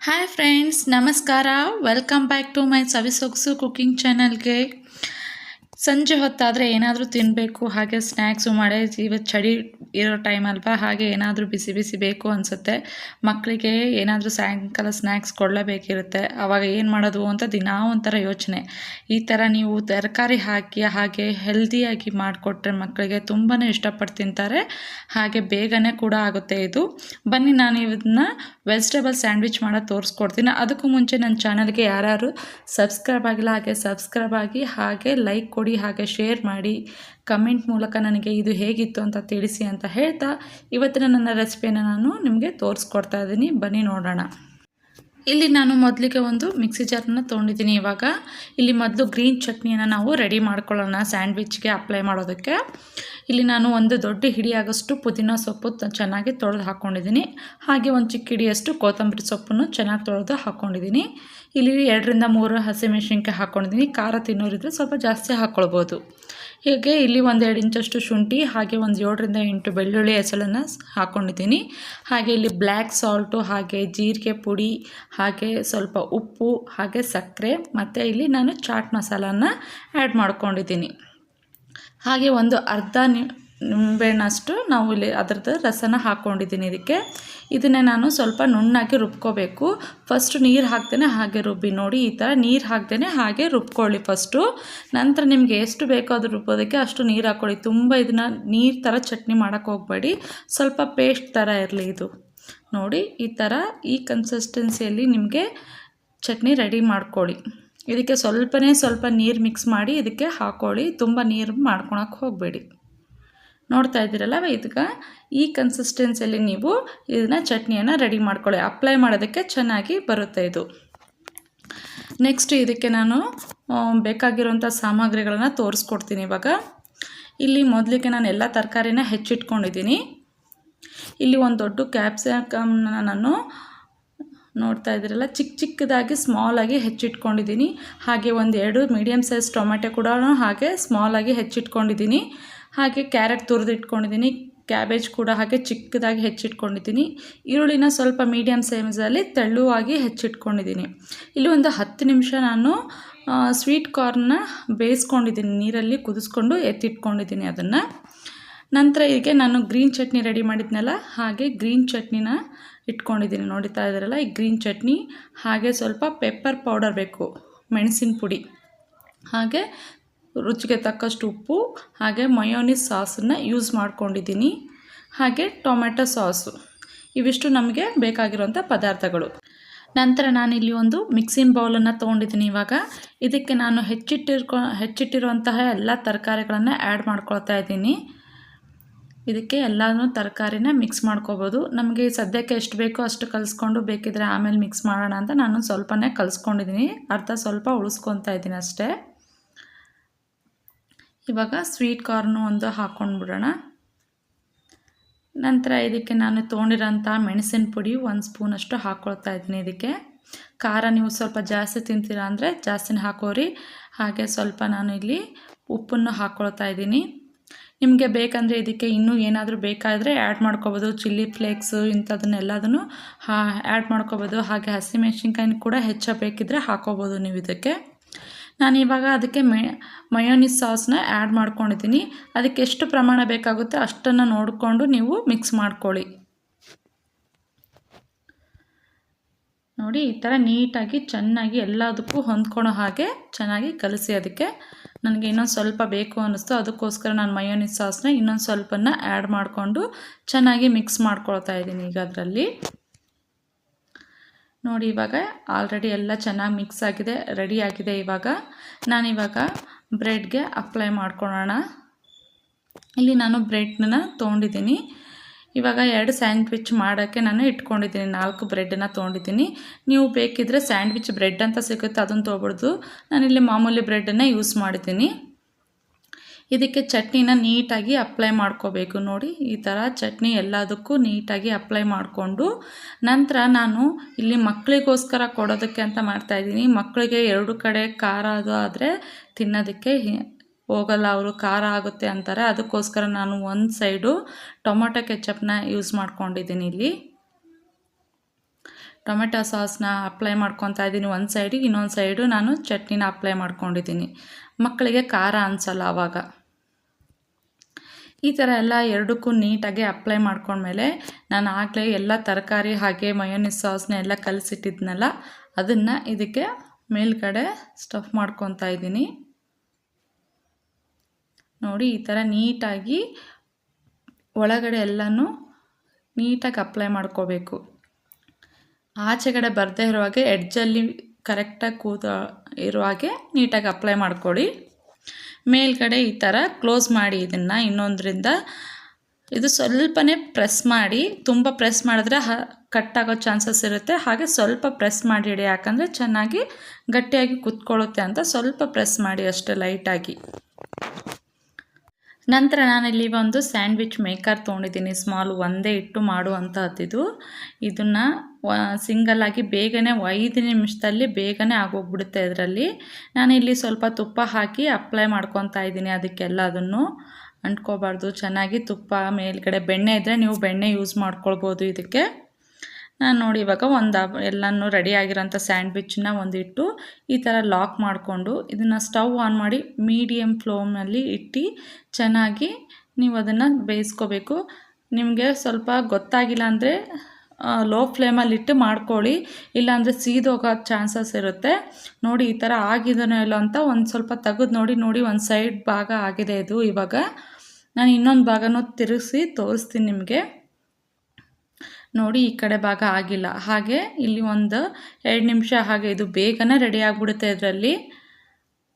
Hi friends ನಮಸ್ಕಾರ welcome back to my Savisogasu cooking ಚಾನಲ್ಗೆ ಸಂಜೆ ಹೊತ್ತಾದರೆ ಏನಾದರೂ ತಿನ್ನಬೇಕು ಹಾಗೆ ಸ್ನ್ಯಾಕ್ಸು ಮಳೆ ಇವತ್ತು ಚಳಿ ಇರೋ ಟೈಮ್ ಅಲ್ವಾ, ಹಾಗೆ ಏನಾದರೂ ಬಿಸಿ ಬಿಸಿ ಬೇಕು ಅನಿಸುತ್ತೆ. ಮಕ್ಕಳಿಗೆ ಏನಾದರೂ ಸಾಯಂಕಾಲ ಸ್ನ್ಯಾಕ್ಸ್ ಕೊಡಲೇಬೇಕಿರುತ್ತೆ. ಆವಾಗ ಏನು ಮಾಡೋದು ಅಂತ ದಿನಾ ಒಂಥರ ಯೋಚನೆ. ಈ ಥರ ನೀವು ತರಕಾರಿ ಹಾಕಿ, ಹಾಗೆ ಹೆಲ್ದಿಯಾಗಿ ಮಾಡಿಕೊಟ್ರೆ ಮಕ್ಕಳಿಗೆ ತುಂಬಾ ಇಷ್ಟಪಟ್ಟು ತಿಂತಾರೆ. ಹಾಗೆ ಬೇಗನೆ ಕೂಡ ಆಗುತ್ತೆ ಇದು. ಬನ್ನಿ ನಾನು ಇದನ್ನ ವೆಜಿಟೇಬಲ್ ಸ್ಯಾಂಡ್ವಿಚ್ ಮಾಡೋದು ತೋರಿಸ್ಕೊಡ್ತೀನಿ. ಅದಕ್ಕೂ ಮುಂಚೆ ನನ್ನ ಚಾನಲ್ಗೆ ಯಾರ್ಯಾರು ಸಬ್ಸ್ಕ್ರೈಬ್ ಆಗಿಲ್ಲ, ಹಾಗೆ ಸಬ್ಸ್ಕ್ರೈಬ್ ಆಗಿ, ಹಾಗೆ ಲೈಕ್ ಕೊಡಿ. ಹಾಗೆ ಶೇರ್ ಮಾಡಿ ಕಮೆಂಟ್ ಮೂಲಕ ನನಗೆ ಇದು ಹೇಗಿತ್ತು ಅಂತ ತಿಳಿಸಿ ಅಂತ ಹೇಳ್ತಾ ಇವತ್ತಿನ ನನ್ನ ರೆಸಿಪಿಯನ್ನು ನಾನು ನಿಮಗೆ ತೋರಿಸ್ಕೊಡ್ತಾ ಇದ್ದೀನಿ. ಬನ್ನಿ ನೋಡೋಣ. ಇಲ್ಲಿ ನಾನು ಮೊದಲಿಗೆ ಒಂದು ಮಿಕ್ಸಿ ಜಾರನ್ನ ತೊಗೊಂಡಿದ್ದೀನಿ ಇವಾಗ. ಇಲ್ಲಿ ಮೊದಲು ಗ್ರೀನ್ ಚಟ್ನಿಯನ್ನು ನಾವು ರೆಡಿ ಮಾಡ್ಕೊಳ್ಳೋಣ ಸ್ಯಾಂಡ್ವಿಚ್ಗೆ ಅಪ್ಲೈ ಮಾಡೋದಕ್ಕೆ. ಇಲ್ಲಿ ನಾನು ಒಂದು ದೊಡ್ಡ ಹಿಡಿಯಾಗಷ್ಟು ಪುದೀನ ಸೊಪ್ಪು ಚೆನ್ನಾಗಿ ತೊಳೆದು ಹಾಕ್ಕೊಂಡಿದ್ದೀನಿ ಹಾಗೆ ಒಂದು ಚಿಕ್ಕ ಹಿಡಿಯಷ್ಟು ಕೊತ್ತಂಬರಿ ಸೊಪ್ಪನ್ನು ಚೆನ್ನಾಗಿ ತೊಳೆದು ಹಾಕ್ಕೊಂಡಿದ್ದೀನಿ ಇಲ್ಲಿ ಎರಡರಿಂದ ಮೂರು ಹಸಿಮೆಣಸಿನ್ಕಾಯಿ ಹಾಕ್ಕೊಂಡಿದ್ದೀನಿ ಖಾರ ತಿನ್ನೋರಿದ್ರೆ ಸ್ವಲ್ಪ ಜಾಸ್ತಿ ಹಾಕ್ಕೊಳ್ಬೋದು ಹೀಗೆ ಇಲ್ಲಿ ಒಂದು ಎರಡು ಇಂಚಷ್ಟು ಶುಂಠಿ, ಹಾಗೆ ಒಂದು ಏಳರಿಂದ ಎಂಟು ಬೆಳ್ಳುಳ್ಳಿ ಹೆಸಳನ್ನು ಹಾಕ್ಕೊಂಡಿದ್ದೀನಿ ಹಾಗೆ ಇಲ್ಲಿ ಬ್ಲ್ಯಾಕ್ ಸಾಲ್ಟು, ಹಾಗೆ ಜೀರಿಗೆ ಪುಡಿ, ಹಾಗೆ ಸ್ವಲ್ಪ ಉಪ್ಪು, ಹಾಗೆ ಸಕ್ಕರೆ, ಮತ್ತು ಇಲ್ಲಿ ನಾನು ಚಾಟ್ ಮಸಾಲಾನ ಆ್ಯಡ್ ಮಾಡ್ಕೊಂಡಿದ್ದೀನಿ. ಹಾಗೆ ಒಂದು ಅರ್ಧ ನಿಂಬೆಹಣ್ಣಷ್ಟು ನಾವು ಇಲ್ಲಿ ಅದರದ್ದು ರಸನ ಹಾಕ್ಕೊಂಡಿದ್ದೀನಿ ಇದಕ್ಕೆ. ಇದನ್ನೇ ನಾನು ಸ್ವಲ್ಪ ನುಣ್ಣಾಗಿ ರುಬ್ಕೋಬೇಕು. ಫಸ್ಟ್ ನೀರು ಹಾಕ್ತೇನೆ, ಹಾಗೆ ರುಬ್ಬಿ ನೋಡಿ ಈ ಥರ ನೀರು ಹಾಕ್ತೇನೆ, ಹಾಗೆ ರುಬ್ಕೊಳ್ಳಿ ಫಸ್ಟು. ನಂತರ ನಿಮಗೆ ಎಷ್ಟು ಬೇಕೋ ಅದು ರುಬ್ಬೋದಕ್ಕೆ ಅಷ್ಟು ನೀರು ಹಾಕ್ಕೊಳ್ಳಿ. ತುಂಬ ಇದನ್ನು ನೀರು ಥರ ಚಟ್ನಿ ಮಾಡೋಕ್ಕೆ ಹೋಗಬೇಡಿ. ಸ್ವಲ್ಪ ಪೇಸ್ಟ್ ಥರ ಇರಲಿ ಇದು. ನೋಡಿ ಈ ಥರ ಈ ಕನ್ಸಿಸ್ಟೆನ್ಸಿಯಲ್ಲಿ ನಿಮಗೆ ಚಟ್ನಿ ರೆಡಿ ಮಾಡ್ಕೊಳ್ಳಿ. ಇದಕ್ಕೆ ಸ್ವಲ್ಪನೇ ಸ್ವಲ್ಪ ನೀರು ಮಿಕ್ಸ್ ಮಾಡಿ ಇದಕ್ಕೆ ಹಾಕೊಳ್ಳಿ. ತುಂಬ ನೀರು ಮಾಡ್ಕೊಳಕ್ಕೆ ಹೋಗಬೇಡಿ. ನೋಡ್ತಾ ಇದ್ದೀರಲ್ಲ ಇದಕ್ಕೆ ಈ ಕನ್ಸಿಸ್ಟೆನ್ಸಿಯಲ್ಲಿ ನೀವು ಇದನ್ನು ಚಟ್ನಿಯನ್ನು ರೆಡಿ ಮಾಡ್ಕೊಳ್ಳಿ. ಅಪ್ಲೈ ಮಾಡೋದಕ್ಕೆ ಚೆನ್ನಾಗಿ ಬರುತ್ತೆ ಇದು. ನೆಕ್ಸ್ಟ್ ಇದಕ್ಕೆ ನಾನು ಬೇಕಾಗಿರೋಂಥ ಸಾಮಗ್ರಿಗಳನ್ನು ತೋರಿಸ್ಕೊಡ್ತೀನಿ ಇವಾಗ. ಇಲ್ಲಿ ಮೊದಲಿಗೆ ನಾನು ಎಲ್ಲ ತರಕಾರಿನ ಹೆಚ್ಚಿಟ್ಕೊಂಡಿದ್ದೀನಿ. ಇಲ್ಲಿ ಒಂದು ದೊಡ್ಡ ಕ್ಯಾಪ್ಸಿಕಮ್ನ ನಾನು ನೋಡ್ತಾ ಇದ್ದೀರಲ್ಲ ಚಿಕ್ಕ ಚಿಕ್ಕದಾಗಿ ಸ್ಮಾಲಾಗಿ ಹೆಚ್ಚಿಟ್ಕೊಂಡಿದ್ದೀನಿ. ಹಾಗೆ ಒಂದು ಎರಡು ಮೀಡಿಯಮ್ ಸೈಜ್ ಟೊಮೆಟೊ ಕೂಡ ಹಾಗೆ ಸ್ಮಾಲಾಗಿ ಹೆಚ್ಚಿಟ್ಕೊಂಡಿದ್ದೀನಿ. ಹಾಗೆ ಕ್ಯಾರೆಟ್ ತುರಿದಿಟ್ಕೊಂಡಿದ್ದೀನಿ ಕ್ಯಾಬೇಜ್ ಕೂಡ ಹಾಗೆ ಚಿಕ್ಕದಾಗಿ ಹೆಚ್ಚಿಟ್ಕೊಂಡಿದ್ದೀನಿ. ಈರುಳ್ಳಿನ ಸ್ವಲ್ಪ ಮೀಡಿಯಮ್ ಸೈಜಲ್ಲಿ ತೆಳ್ಳುವಾಗಿ ಹೆಚ್ಚಿಟ್ಕೊಂಡಿದ್ದೀನಿ. ಇಲ್ಲಿ ಒಂದು ಹತ್ತು ನಿಮಿಷ ನಾನು ಸ್ವೀಟ್ ಕಾರ್ನ್ನ ಬೇಯಿಸ್ಕೊಂಡಿದ್ದೀನಿ, ನೀರಲ್ಲಿ ಕುದಿಸ್ಕೊಂಡು ಎತ್ತಿಟ್ಕೊಂಡಿದ್ದೀನಿ ಅದನ್ನು. ನಂತರ ಹೀಗೆ ನಾನು ಗ್ರೀನ್ ಚಟ್ನಿ ರೆಡಿ ಮಾಡಿದ್ನಲ್ಲ, ಹಾಗೆ ಗ್ರೀನ್ ಚಟ್ನಿನ ಇಟ್ಕೊಂಡಿದ್ದೀನಿ. ನೋಡ್ತಾ ಇದ್ದಾರಲ್ಲ, ಈ ಗ್ರೀನ್ ಚಟ್ನಿ. ಹಾಗೆ ಸ್ವಲ್ಪ ಪೆಪ್ಪರ್ ಪೌಡರ್ ಬೇಕು, ಮೆಣಸಿನ ಪುಡಿ. ಹಾಗೆ ರುಚಿಗೆ ತಕ್ಕಷ್ಟು ಉಪ್ಪು, ಹಾಗೆ ಮಯೋನಿಸ್ ಸಾಸನ್ನು ಯೂಸ್ ಮಾಡ್ಕೊಂಡಿದ್ದೀನಿ. ಹಾಗೆ ಟೊಮೆಟೊ ಸಾಸು. ಇವಿಷ್ಟು ನಮಗೆ ಬೇಕಾಗಿರುವಂಥ ಪದಾರ್ಥಗಳು. ನಂತರ ನಾನಿಲ್ಲಿ ಒಂದು ಮಿಕ್ಸಿಂಗ್ ಬೌಲನ್ನು ತೊಗೊಂಡಿದ್ದೀನಿ ಇವಾಗ. ಇದಕ್ಕೆ ನಾನು ಹೆಚ್ಚಿಟ್ಟಿರ್ಕೊ, ಹೆಚ್ಚಿಟ್ಟಿರುವಂತಹ ಎಲ್ಲ ತರಕಾರಿಗಳನ್ನು ಆ್ಯಡ್ ಮಾಡ್ಕೊಳ್ತಾ ಇದ್ದೀನಿ. ಇದಕ್ಕೆ ಎಲ್ಲನೂ ತರಕಾರಿನ ಮಿಕ್ಸ್ ಮಾಡ್ಕೋಬೋದು. ನಮಗೆ ಸದ್ಯಕ್ಕೆ ಎಷ್ಟು ಬೇಕೋ ಅಷ್ಟು ಕಲಿಸ್ಕೊಂಡು ಬೇಕಿದ್ರೆ ಆಮೇಲೆ ಮಿಕ್ಸ್ ಮಾಡೋಣ ಅಂತ ನಾನು ಸ್ವಲ್ಪನೇ ಕಲಿಸ್ಕೊಂಡಿದ್ದೀನಿ ಅರ್ಧ ಸ್ವಲ್ಪ ಉಳಿಸ್ಕೊತಾ ಇದ್ದೀನಿ ಅಷ್ಟೇ. ಇವಾಗ ಸ್ವೀಟ್ ಕಾರ್ನು ಒಂದು ಹಾಕ್ಕೊಂಡ್ಬಿಡೋಣ ನಂತರ ಇದಕ್ಕೆ ನಾನು ತೊಗೊಂಡಿರೋಂಥ ಮೆಣಸಿನ ಪುಡಿ ಒಂದು ಸ್ಪೂನಷ್ಟು ಹಾಕ್ಕೊಳ್ತಾ ಇದ್ದೀನಿ ಇದಕ್ಕೆ. ಖಾರ ನೀವು ಸ್ವಲ್ಪ ಜಾಸ್ತಿ ತಿಂತೀರಾ ಅಂದರೆ ಜಾಸ್ತಿನ ಹಾಕೋರಿ. ಹಾಗೆ ಸ್ವಲ್ಪ ನಾನು ಇಲ್ಲಿ ಉಪ್ಪನ್ನು ಹಾಕ್ಕೊಳ್ತಾ ಇದ್ದೀನಿ. ನಿಮಗೆ ಬೇಕಂದರೆ ಇದಕ್ಕೆ ಇನ್ನೂ ಏನಾದರೂ ಬೇಕಾದರೆ ಆ್ಯಡ್ ಮಾಡ್ಕೋಬೋದು. ಚಿಲ್ಲಿ ಫ್ಲೇಕ್ಸು ಇಂಥದನ್ನೆಲ್ಲದನ್ನು, ಹಾ ಆ್ಯಡ್ ಮಾಡ್ಕೋಬೋದು. ಹಾಗೆ ಹಸಿಮೆಣ್ಸಿನ್ಕಾಯಿನ ಕೂಡ ಹೆಚ್ಚ ಬೇಕಿದ್ದರೆ ಹಾಕೋಬೋದು ನೀವು ಇದಕ್ಕೆ. ನಾನು ಇವಾಗ ಅದಕ್ಕೆ ಮೆ ಮಯೋನಿಸ್ ಸಾಸ್ನ ಆ್ಯಡ್ ಮಾಡ್ಕೊಂಡಿದ್ದೀನಿ. ಅದಕ್ಕೆ ಎಷ್ಟು ಪ್ರಮಾಣ ಬೇಕಾಗುತ್ತೆ ಅಷ್ಟನ್ನು ನೋಡಿಕೊಂಡು ನೀವು ಮಿಕ್ಸ್ ಮಾಡ್ಕೊಳ್ಳಿ. ನೋಡಿ, ಈ ಥರ ನೀಟಾಗಿ ಚೆನ್ನಾಗಿ ಎಲ್ಲದಕ್ಕೂ ಹೊಂದ್ಕೊಳೋ ಹಾಗೆ ಚೆನ್ನಾಗಿ ಕಲಸಿ ಅದಕ್ಕೆ. ನನಗೆ ಇನ್ನೊಂದು ಸ್ವಲ್ಪ ಬೇಕು ಅನ್ನಿಸ್ತು. ಅದಕ್ಕೋಸ್ಕರ ನಾನು ಮಯೋನಿಸ್ ಸಾಸ್ನ ಇನ್ನೊಂದು ಸ್ವಲ್ಪನ ಆ್ಯಡ್ ಮಾಡಿಕೊಂಡು ಚೆನ್ನಾಗಿ ಮಿಕ್ಸ್ ಮಾಡ್ಕೊಳ್ತಾ ಇದ್ದೀನಿ ಈಗ ಅದರಲ್ಲಿ. ನೋಡಿ, ಇವಾಗ ಆಲ್ರೆಡಿ ಎಲ್ಲ ಚೆನ್ನಾಗಿ ಮಿಕ್ಸ್ ಆಗಿದೆ ರೆಡಿ ಆಗಿದೆ ಇವಾಗ. ನಾನಿವಾಗ ಬ್ರೆಡ್ಗೆ ಅಪ್ಲೈ ಮಾಡ್ಕೊಳ್ಳೋಣ ಇಲ್ಲಿ ನಾನು ಬ್ರೆಡ್ನ ತೊಗೊಂಡಿದ್ದೀನಿ ಇವಾಗ ಎರಡು ಸ್ಯಾಂಡ್ವಿಚ್ ಮಾಡೋಕ್ಕೆ ನಾನು ಇಟ್ಕೊಂಡಿದ್ದೀನಿ. ನಾಲ್ಕು ಬ್ರೆಡ್ಡನ್ನ ತೊಗೊಂಡಿದ್ದೀನಿ. ನೀವು ಬೇಕಿದ್ದರೆ ಸ್ಯಾಂಡ್ವಿಚ್ ಬ್ರೆಡ್ ಅಂತ ಸಿಗುತ್ತೆ, ಅದನ್ನು ತೊಗೊಬಾರ್ದು ನಾನಿಲ್ಲಿ ಮಾಮೂಲಿ ಬ್ರೆಡ್ಡನ್ನು ಯೂಸ್ ಮಾಡಿದ್ದೀನಿ. ಇದಕ್ಕೆ ಚಟ್ನಿನ ನೀಟಾಗಿ ಅಪ್ಲೈ ಮಾಡ್ಕೋಬೇಕು. ನೋಡಿ, ಈ ಥರ ಚಟ್ನಿ ಎಲ್ಲದಕ್ಕೂ ನೀಟಾಗಿ ಅಪ್ಲೈ ಮಾಡಿಕೊಂಡು ನಂತರ ನಾನು ಇಲ್ಲಿ ಮಕ್ಕಳಿಗೋಸ್ಕರ ಕೊಡೋದಕ್ಕೆ ಅಂತ ಮಾಡ್ತಾಯಿದ್ದೀನಿ ಮಕ್ಕಳಿಗೆ ಎರಡು ಕಡೆ ಖಾರ ಅದು ಆದರೆ ತಿನ್ನೋದಕ್ಕೆ ಹೋಗಲ್ಲ, ಅವರು ಖಾರ ಆಗುತ್ತೆ ಅಂತಾರೆ. ಅದಕ್ಕೋಸ್ಕರ ನಾನು ಒಂದು ಸೈಡು ಟೊಮೊಟೊ ಕೆಚಪ್ನ ಯೂಸ್ ಮಾಡ್ಕೊಂಡಿದ್ದೀನಿ ಇಲ್ಲಿ. ಟೊಮೆಟೊ ಸಾಸ್ನ ಅಪ್ಲೈ ಮಾಡ್ಕೊತಾ ಇದ್ದೀನಿ ಒಂದು ಸೈಡಿಗೆ ಇನ್ನೊಂದು ಸೈಡು ನಾನು ಚಟ್ನಿನ ಅಪ್ಲೈ ಮಾಡ್ಕೊಂಡಿದ್ದೀನಿ. ಮಕ್ಕಳಿಗೆ ಖಾರ ಅನಿಸಲ್ಲ ಆವಾಗ ಈ ಥರ ಎಲ್ಲ ಎರಡಕ್ಕೂ ನೀಟಾಗಿ ಅಪ್ಲೈ ಮಾಡ್ಕೊಂಡ್ಮೇಲೆ ನಾನು ಆಗಲೇ ಎಲ್ಲ ತರಕಾರಿ ಹಾಗೆ ಮಯೋನಿಸ್ ಸಾಸ್ನ ಎಲ್ಲ ಕಲಸಿಟ್ಟಿದ್ನಲ್ಲ, ಅದನ್ನು ಇದಕ್ಕೆ ಮೇಲ್ಗಡೆ ಸ್ಟಫ್ ಮಾಡ್ಕೊತಾ ಇದ್ದೀನಿ. ನೋಡಿ ಈ ಥರ ನೀಟಾಗಿ ಒಳಗಡೆ ಎಲ್ಲನೂ ನೀಟಾಗಿ ಅಪ್ಲೈ ಮಾಡ್ಕೋಬೇಕು. ಆಚೆಗಡೆ ಬರದೇ ಇರೋ ಹಾಗೆ ಎಡ್ಜಲ್ಲಿ ಕರೆಕ್ಟಾಗಿ ಕೂತ ಇರೋ ಹಾಗೆ ನೀಟಾಗಿ ಅಪ್ಲೈ ಮಾಡ್ಕೊಳ್ಳಿ ಮೇಲ್ಗಡೆ ಈ ಥರ ಕ್ಲೋಸ್ ಮಾಡಿ ಇದನ್ನು ಇನ್ನೊಂದರಿಂದ ಇದು ಸ್ವಲ್ಪನೇ ಪ್ರೆಸ್ ಮಾಡಿ, ತುಂಬ ಪ್ರೆಸ್ ಮಾಡಿದ್ರೆ ಹ ಕಟ್ಟಾಗೋ ಚಾನ್ಸಸ್ ಇರುತ್ತೆ. ಹಾಗೆ ಸ್ವಲ್ಪ ಪ್ರೆಸ್ ಮಾಡಿಡಿ ಯಾಕಂದರೆ ಚೆನ್ನಾಗಿ ಗಟ್ಟಿಯಾಗಿ ಕುತ್ಕೊಳ್ಳುತ್ತೆ ಅಂತ ಸ್ವಲ್ಪ ಪ್ರೆಸ್ ಮಾಡಿ ಅಷ್ಟೇ ಲೈಟಾಗಿ ನಂತರ ನಾನಿಲ್ಲಿ ಒಂದು ಸ್ಯಾಂಡ್ವಿಚ್ ಮೇಕರ್ ತೊಗೊಂಡಿದ್ದೀನಿ. ಸ್ಮಾಲ್ ಒಂದೇ ಇಟ್ಟು ಮಾಡುವಂಥದ್ದು ಇದನ್ನು ಆಗಿ ಬೇಗನೆ ಐದು ನಿಮಿಷದಲ್ಲಿ ಬೇಗನೆ ಆಗೋಗ್ಬಿಡುತ್ತೆ ಇದರಲ್ಲಿ. ನಾನಿಲ್ಲಿ ಸ್ವಲ್ಪ ತುಪ್ಪ ಹಾಕಿ ಅಪ್ಲೈ ಮಾಡ್ಕೊತಾ ಇದ್ದೀನಿ ಅದಕ್ಕೆಲ್ಲ ಅದನ್ನು. ಅಂಟ್ಕೋಬಾರ್ದು. ಚೆನ್ನಾಗಿ ತುಪ್ಪ ಮೇಲ್ಗಡೆ ಬೆಣ್ಣೆ ಇದ್ದರೆ ನೀವು ಬೆಣ್ಣೆ ಯೂಸ್ ಮಾಡ್ಕೊಳ್ಬೋದು ಇದಕ್ಕೆ. ನಾನು ನೋಡಿ ಇವಾಗ ಒಂದು ಎಲ್ಲನೂ ರೆಡಿ ಆಗಿರೋಂಥ ಸ್ಯಾಂಡ್ವಿಚ್ನ ಒಂದಿಟ್ಟು ಈ ಥರ ಲಾಕ್ ಮಾಡಿಕೊಂಡು ಇದನ್ನು ಸ್ಟವ್ ಆನ್ ಮಾಡಿ ಮೀಡಿಯಮ್ ಫ್ಲೇಮ್ನಲ್ಲಿ ಇಟ್ಟು ಚೆನ್ನಾಗಿ ನೀವು ಅದನ್ನು ಬೇಯಿಸ್ಕೋಬೇಕು. ನಿಮಗೆ ಸ್ವಲ್ಪ ಗೊತ್ತಾಗಿಲ್ಲ ಅಂದರೆ ಲೋ ಫ್ಲೇಮಲ್ಲಿ ಇಟ್ಟು ಮಾಡ್ಕೊಳ್ಳಿ. ಇಲ್ಲಾಂದರೆ ಸೀದೋಗೋ ಚಾನ್ಸಸ್ ಇರುತ್ತೆ. ನೋಡಿ ಈ ಥರ ಆಗಿದನೋ ಇಲ್ಲೋ ಅಂತ ಒಂದು ಸ್ವಲ್ಪ ತೆಗೆದು ನೋಡಿ ನೋಡಿ ಒಂದು ಸೈಡ್ ಭಾಗ ಆಗಿದೆ ಇದು ಇವಾಗ. ನಾನು ಇನ್ನೊಂದು ಭಾಗನೂ ತಿರುಗಿಸಿ ತೋರಿಸ್ತೀನಿ ನಿಮಗೆ. ನೋಡಿ ಈ ಕಡೆ ಭಾಗ ಆಗಿಲ್ಲ. ಹಾಗೆ ಇಲ್ಲಿ ಒಂದು ಎರಡು ನಿಮಿಷ ಹಾಗೆ ಇದು ಬೇಗನೆ ರೆಡಿ ಆಗಿಬಿಡುತ್ತೆ ಇದರಲ್ಲಿ.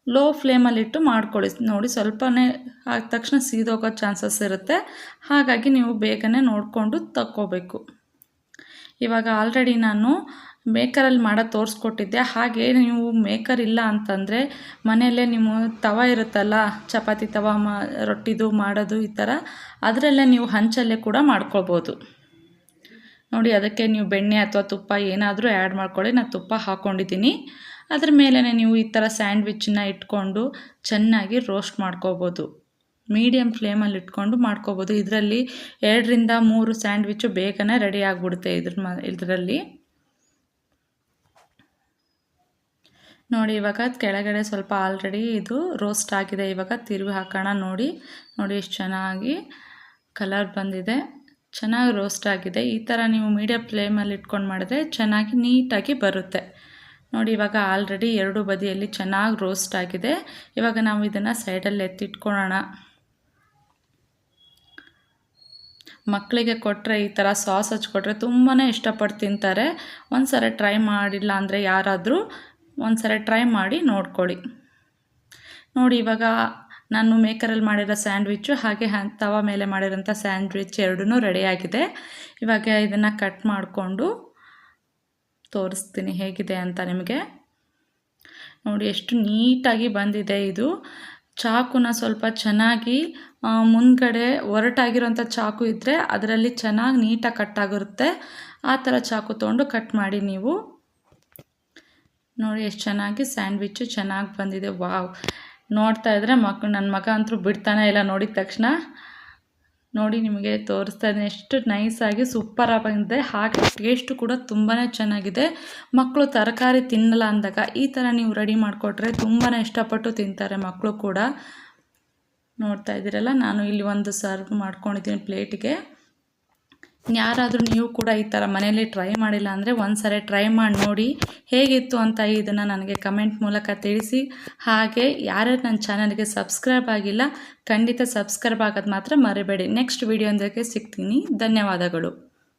ಲೋ ಫ್ಲೇಮಲ್ಲಿಟ್ಟು ಮಾಡ್ಕೊಳ್ಳಿ. ನೋಡಿ ಸ್ವಲ್ಪನೇ ಆದ ತಕ್ಷಣ ಸೀದೋಗೋ ಚಾನ್ಸಸ್ ಇರುತ್ತೆ. ಹಾಗಾಗಿ ನೀವು ಬೇಗನೆ ನೋಡಿಕೊಂಡು ತಕ್ಕೋಬೇಕು. ಇವಾಗ ಆಲ್ರೆಡಿ ನಾನು ಮೇಕರಲ್ಲಿ ಮಾಡೋ ತೋರಿಸ್ಕೊಟ್ಟಿದ್ದೆ. ಹಾಗೆ ನೀವು ಮೇಕರ್ ಇಲ್ಲ ಅಂತಂದರೆ ಮನೆಯಲ್ಲೇ ನೀವು ತವ ಇರುತ್ತಲ್ಲ, ಚಪಾತಿ ತವ ಮಾ, ರೊಟ್ಟಿದು ಮಾಡೋದು ಈ ಥರ, ಅದರಲ್ಲೇ ನೀವು ಹಂಚಲ್ಲೇ ಕೂಡ ಮಾಡ್ಕೊಳ್ಬೋದು. ನೋಡಿ, ಅದಕ್ಕೆ ನೀವು ಬೆಣ್ಣೆ ಅಥವಾ ತುಪ್ಪ ಏನಾದರೂ ಆ್ಯಡ್ ಮಾಡ್ಕೊಳ್ಳಿ. ನಾನು ತುಪ್ಪ ಹಾಕ್ಕೊಂಡಿದ್ದೀನಿ ಅದ್ರ ಮೇಲೇ ನೀವು ಈ ಥರ ಸ್ಯಾಂಡ್ವಿಚ್ಚನ್ನ ಇಟ್ಕೊಂಡು ಚೆನ್ನಾಗಿ ರೋಸ್ಟ್ ಮಾಡ್ಕೋಬೋದು. ಮೀಡಿಯಮ್ ಫ್ಲೇಮಲ್ಲಿ ಇಟ್ಕೊಂಡು ಮಾಡ್ಕೋಬೋದು. ಇದರಲ್ಲಿ ಎರಡರಿಂದ ಮೂರು ಸ್ಯಾಂಡ್ವಿಚ್ಚು ಬೇಗನೆ ರೆಡಿ ಆಗಿಬಿಡುತ್ತೆ ಇದ್ರ ಮ, ಇದರಲ್ಲಿ. ನೋಡಿ, ಇವಾಗ ಕೆಳಗಡೆ ಸ್ವಲ್ಪ ಆಲ್ರೆಡಿ ಇದು ರೋಸ್ಟ್ ಆಗಿದೆ. ಇವಾಗ ತಿರುವಿ ಹಾಕೋಣ ನೋಡಿ. ನೋಡಿ, ಎಷ್ಟು ಚೆನ್ನಾಗಿ ಕಲರ್ ಬಂದಿದೆ. ಚೆನ್ನಾಗಿ ರೋಸ್ಟ್ ಆಗಿದೆ. ಈ ಥರ ನೀವು ಮೀಡಿಯಮ್ ಫ್ಲೇಮಲ್ಲಿ ಇಟ್ಕೊಂಡು ಮಾಡಿದ್ರೆ ಚೆನ್ನಾಗಿ ನೀಟಾಗಿ ಬರುತ್ತೆ. ನೋಡಿ, ಇವಾಗ ಆಲ್ರೆಡಿ ಎರಡು ಬದಿಯಲ್ಲಿ ಚೆನ್ನಾಗಿ ರೋಸ್ಟ್ ಆಗಿದೆ. ಇವಾಗ ನಾವು ಇದನ್ನು ಸೈಡಲ್ಲಿ ಎತ್ತಿಟ್ಕೊಳ್ಳೋಣ ಮಕ್ಕಳಿಗೆ ಕೊಟ್ಟರೆ ಈ ಥರ ಸಾಸ್ ಹಚ್ಕೊಟ್ರೆ ತುಂಬಾ ಇಷ್ಟಪಟ್ಟು ತಿಂತಾರೆ. ಒಂದು ಸರಿ ಟ್ರೈ ಮಾಡಿಲ್ಲ ಅಂದರೆ ಯಾರಾದರೂ ಒಂದು ಸರಿ ಟ್ರೈ ಮಾಡಿ ನೋಡ್ಕೊಳ್ಳಿ. ನೋಡಿ, ಇವಾಗ ನಾನು ಮೇಕರಲ್ಲಿ ಮಾಡಿರೋ ಸ್ಯಾಂಡ್ವಿಚ್ಚು, ಹಾಗೆ ತವ ಮೇಲೆ ಮಾಡಿರೋಂಥ ಸ್ಯಾಂಡ್ವಿಚ್ ಎರಡೂ ರೆಡಿಯಾಗಿದೆ ಇವಾಗ ಇದನ್ನು ಕಟ್ ಮಾಡಿಕೊಂಡು ತೋರಿಸ್ತೀನಿ ಹೇಗಿದೆ ಅಂತ ನಿಮಗೆ. ನೋಡಿ, ಎಷ್ಟು ನೀಟಾಗಿ ಬಂದಿದೆ ಇದು. ಚಾಕುನ ಸ್ವಲ್ಪ ಚೆನ್ನಾಗಿ ಮುಂದ್ಗಡೆ ಒರಟಾಗಿರೋಂಥ ಚಾಕು ಇದ್ದರೆ ಅದರಲ್ಲಿ ಚೆನ್ನಾಗಿ ನೀಟಾಗಿ ಕಟ್ಟಾಗಿರುತ್ತೆ ಆ ಥರ ಚಾಕು ತೊಗೊಂಡು ಕಟ್ ಮಾಡಿ ನೀವು. ನೋಡಿ, ಎಷ್ಟು ಚೆನ್ನಾಗಿ ಸ್ಯಾಂಡ್ವಿಚ್ಚು ಚೆನ್ನಾಗಿ ಬಂದಿದೆ. ವಾವ್. ನೋಡ್ತಾ ಇದ್ದರೆ ಮಕ್ ನನ್ನ ಮಗ ಅಂತೂ ಬಿಡ್ತಾನೆ ಇಲ್ಲ ನೋಡಿದ ತಕ್ಷಣ. ನೋಡಿ ನಿಮಗೆ ತೋರಿಸ್ತಾ ಇದ್ದೀನಿ. ಎಷ್ಟು ನೈಸಾಗಿ ಸೂಪರ್ ಬಂದಿದೆ. ಹಾಗೆ ಟೇಸ್ಟು ಕೂಡ ತುಂಬಾ ಚೆನ್ನಾಗಿದೆ. ಮಕ್ಕಳು ತರಕಾರಿ ತಿನ್ನಲ್ಲ ಅಂದಾಗ ಈ ಥರ ನೀವು ರೆಡಿ ಮಾಡಿಕೊಟ್ರೆ ತುಂಬಾ ಇಷ್ಟಪಟ್ಟು ತಿಂತಾರೆ ಮಕ್ಕಳು ಕೂಡ. ನೋಡ್ತಾ ಇದ್ದೀರಲ್ಲ, ನಾನು ಇಲ್ಲಿ ಒಂದು ಸರ್ವ್ ಮಾಡ್ಕೊಂಡಿದ್ದೀನಿ ಪ್ಲೇಟಿಗೆ ಯಾರಾದರೂ ನೀವು ಕೂಡ ಈ ಥರ ಮನೆಯಲ್ಲಿ ಟ್ರೈ ಮಾಡಿಲ್ಲ ಅಂದರೆ ಒಂದು ಸರಿ ಟ್ರೈ ಮಾಡಿ ನೋಡಿ ಹೇಗಿತ್ತು ಅಂತ ಇದನ್ನು ನನಗೆ ಕಮೆಂಟ್ ಮೂಲಕ ತಿಳಿಸಿ. ಹಾಗೆ ಯಾರ್ಯಾರು ನನ್ನ ಚಾನಲ್ಗೆ ಸಬ್ಸ್ಕ್ರೈಬ್ ಆಗಿಲ್ಲ, ಖಂಡಿತ ಸಬ್ಸ್ಕ್ರೈಬ್ ಆಗೋದು ಮಾತ್ರ ಮರಿಬೇಡಿ. ನೆಕ್ಸ್ಟ್ ವೀಡಿಯೋದಕ್ಕೆ ಸಿಗ್ತೀನಿ. ಧನ್ಯವಾದಗಳು.